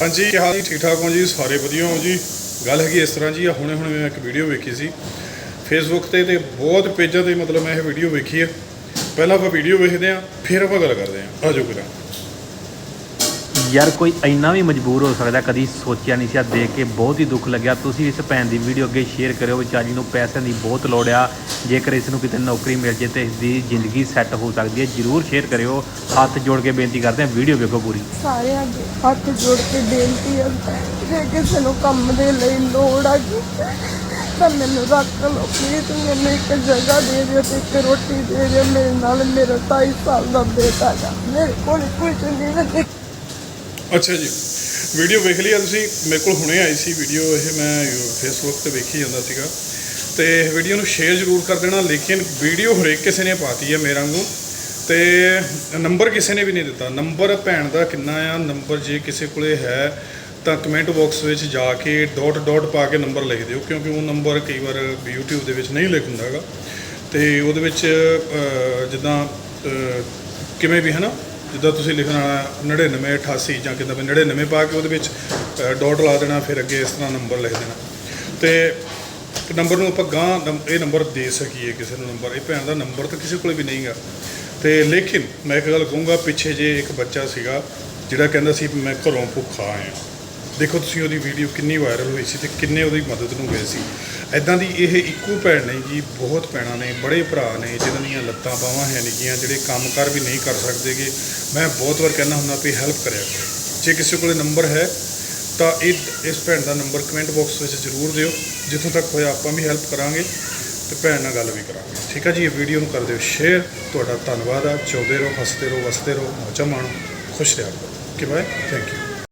ਹਾਂਜੀ, ਕੀ ਹਾਲ ਜੀ? ਠੀਕ ਠਾਕ ਹੋ ਜੀ? ਸਾਰੇ ਵਧੀਆ ਹੋ ਜੀ? ਗੱਲ ਹੈਗੀ ਇਸ ਤਰ੍ਹਾਂ ਜੀ, ਆ ਹੁਣੇ ਹੁਣੇ ਮੈਂ ਇੱਕ ਵੀਡੀਓ ਵੇਖੀ ਸੀ। ਫੇਸਬੁੱਕ ਤੇ ਤੇ ਬਹੁਤ ਪੇਜਾਂ ਤੇ ਮਤਲਬ ਮੈਂ ਇਹ ਵੀਡੀਓ ਵੇਖੀ ਆ। ਪਹਿਲਾਂ ਆਪਾਂ ਵੀਡੀਓ ਵੇਖਦੇ ਹਾਂ ਫਿਰ ਆਪਾਂ ਗੱਲ ਕਰਦੇ ਹਾਂ ਆਜੋ ਕਰਾਂ ਯਾਰ ਕੋਈ ਇੰਨਾ ਵੀ ਮਜਬੂਰ ਹੋ ਸਕਦਾ, ਕਦੀ ਸੋਚਿਆ ਨਹੀਂ ਸੀ ਆ ਦੇਖ ਕੇ ਬਹੁਤ ਹੀ ਦੁੱਖ ਲੱਗਿਆ। ਤੁਸੀਂ ਇਸ ਭੈਣ ਦੀ ਵੀਡੀਓ ਅੱਗੇ ਸ਼ੇਅਰ ਕਰਿਓ ਵਿਚਾਰੀ ਨੂੰ ਪੈਸਿਆਂ ਦੀ ਬਹੁਤ ਲੋੜ ਆ। ਜੇਕਰ ਇਸ ਨੂੰ ਕਿਤੇ ਨੌਕਰੀ ਮਿਲ ਜੇ ਤੇ ਇਸ ਦੀ ਜ਼ਿੰਦਗੀ ਸੈੱਟ ਹੋ ਸਕਦੀ ਹੈ, ਜਰੂਰ ਸ਼ੇਅਰ ਕਰਿਓ। ਹੱਥ ਜੋੜ ਕੇ ਬੇਨਤੀ ਕਰਦੇ ਹਾਂ, ਵੀਡੀਓ ਵੇਖੋ ਪੂਰੀ। ਸਾਰਿਆਂ ਅੱਗੇ ਹੱਥ ਜੋੜ ਕੇ ਬੇਨਤੀ ਹੈ ਜੇ ਕਿਸੇ ਕੰਮ ਦੇ ਲਈ ਲੋੜ ਆ ਗਈ ਤਾਂ ਮੈਨੂੰ ਰੱਖ ਲਓ ਪਲੀਜ਼ ਮੈਨੂੰ ਇੱਕ ਜਗ੍ਹਾ ਦੇ ਦਿਓ ਤੇ ਇੱਕ ਰੋਟੀ ਦੇ ਦਿਓ। ਮੇਰੇ ਨਾਲ ਮੇਰਾ 2.5 ਸਾਲ ਦਾ ਬੇਟਾ ਹੈ ਮੇਰੇ ਕੋਲ ਕੁਝ ਨਹੀਂ। ਹੈ ਅੱਛਾ ਜੀ। ਵੀਡੀਓ ਵੇਖ ਲਈ ਆ ਤੁਸੀਂ ਮੇਰੇ ਕੋਲ ਹੁਣੇ ਆਈ ਸੀ ਵੀਡੀਓ, ਇਹ ਮੈਂ ਫੇਸਬੁੱਕ ਤੇ ਵੇਖੀ ਜਾਂਦਾ ਸੀਗਾ। ਤੇ ਵੀਡੀਓ ਨੂੰ ਸ਼ੇਅਰ ਜ਼ਰੂਰ ਕਰ ਦੇਣਾ, ਲੇਕਿਨ ਵੀਡੀਓ ਹਰੇਕ ਕਿਸੇ ਨੇ ਪਾਤੀ ਹੈ ਮੇਰਾ ਵਾਂਗੂ। ਤੇ ਨੰਬਰ ਕਿਸੇ ਨੇ ਵੀ ਨਹੀਂ ਦਿੱਤਾ। ਨੰਬਰ ਭੈਣ ਦਾ ਕਿੰਨਾ ਆ, ਨੰਬਰ ਜੇ ਕਿਸੇ ਕੋਲੇ ਹੈ, ਤਾਂ ਕਮੈਂਟ ਬਾਕਸ ਵਿੱਚ ਜਾ ਕੇ ਡਾਟ ਡਾਟ ਪਾ ਕੇ ਨੰਬਰ ਲਿਖ ਦਿਓ, ਕਿਉਂਕਿ ਉਹ ਨੰਬਰ ਕਈ ਵਾਰ YouTube ਦੇ ਵਿੱਚ ਨਹੀਂ ਲਿਖ ਹੁੰਦਾ ਹੈਗਾ। ਤੇ ਉਹਦੇ ਵਿੱਚ ਜਿੱਦਾਂ ਕਿਵੇਂ ਵੀ ਹੈ ਨਾ ਜਿੱਦਾਂ ਤੁਸੀਂ ਲਿਖਣਾ 99 88 ਜਾਂ ਕਿੱਦਾਂ ਵੀ 99 ਪਾ ਕੇ ਉਹਦੇ ਵਿੱਚ ਡਾਟ ਲਾ ਦੇਣਾ, ਫਿਰ ਅੱਗੇ ਇਸ ਤਰ੍ਹਾਂ ਨੰਬਰ ਲਿਖ ਦੇਣਾ। ਤੇ ਨੰਬਰ ਨੂੰ ਆਪਾਂ ਗਾਂ ਨੰਬ- ਇਹ ਨੰਬਰ ਦੇ ਸਕੀਏ ਕਿਸੇ ਨੂੰ ਨੰਬਰ ਇਹ ਭੈਣ ਦਾ ਨੰਬਰ ਤਾਂ ਕਿਸੇ ਕੋਲ ਵੀ ਨਹੀਂਗਾ ਤੇ ਲੇਕਿਨ ਮੈਂ ਇੱਕ ਗੱਲ ਕਹੂੰਗਾ, ਪਿੱਛੇ ਜੇ ਇੱਕ ਬੱਚਾ ਸੀਗਾ, ਜਿਹੜਾ ਕਹਿੰਦਾ ਸੀ ਮੈਂ ਘਰੋਂ ਭੁੱਖਾ ਆਇਆ। ਦੇਖੋ ਤੁਸੀਂ ਉਹਦੀ ਵੀਡੀਓ ਕਿੰਨੀ ਵਾਇਰਲ ਹੋਈ ਸੀ ਤੇ ਕਿੰਨੇ ਉਹਦੀ ਮਦਦ ਨੂੰ ਗਏ ਸੀ। ਐਦਾਂ ਦੀ ਇਹ ਇੱਕੋ ਭੈਣ ਨਹੀਂ ਜੀ, ਬਹੁਤ ਭੈਣਾਂ ਨੇ, ਬੜੇ ਭਰਾ ਨੇ ਜਿਨ੍ਹਾਂ ਦੀਆਂ ਲੱਤਾਂ ਬਾਹਾਂ ਹੈ ਨਿੱਕੀਆਂ ਜਿਹੜੇ ਕੰਮਕਾਰ ਵੀ ਨਹੀਂ ਕਰ ਸਕਦੇਗੇ। ਮੈਂ ਬਹੁਤ ਵਾਰ ਕਹਿੰਦਾ ਹੁੰਦਾ ਵੀ ਹੈਲਪ ਕਰਿਆ ਕਰੋ। ਜੇ ਕਿਸੇ ਕੋਲੇ ਨੰਬਰ ਹੈ, ਤਾਂ ਇਹ, ਇਸ ਭੈਣ ਦਾ ਨੰਬਰ ਕਮੈਂਟ ਬਾਕਸ ਵਿੱਚ ਜ਼ਰੂਰ ਦਿਓ। ਜਿੱਥੋਂ ਤੱਕ ਹੋਇਆ ਆਪਾਂ ਵੀ ਹੈਲਪ ਕਰਾਂਗੇ ਤੇ ਭੈਣ ਨਾਲ ਗੱਲ ਵੀ ਕਰਾਂਗੇ। ਠੀਕ ਆ ਜੀ, ਇਹ ਵੀਡੀਓ ਨੂੰ ਕਰ ਦਿਓ ਸ਼ੇਅਰ ਤੁਹਾਡਾ ਧੰਨਵਾਦ ਆ। ਚਾਹੁੰਦੇ ਰਹੋ, ਹੱਸਦੇ ਰਹੋ, ਵਸਦੇ ਰਹੋ। ਮੌਜਾਂ ਮਾਣੋ। ਖੁਸ਼ ਰਿਹਾ। ਕਰੋ ਕਿ ਬਾਏ ਥੈਂਕ ਯੂ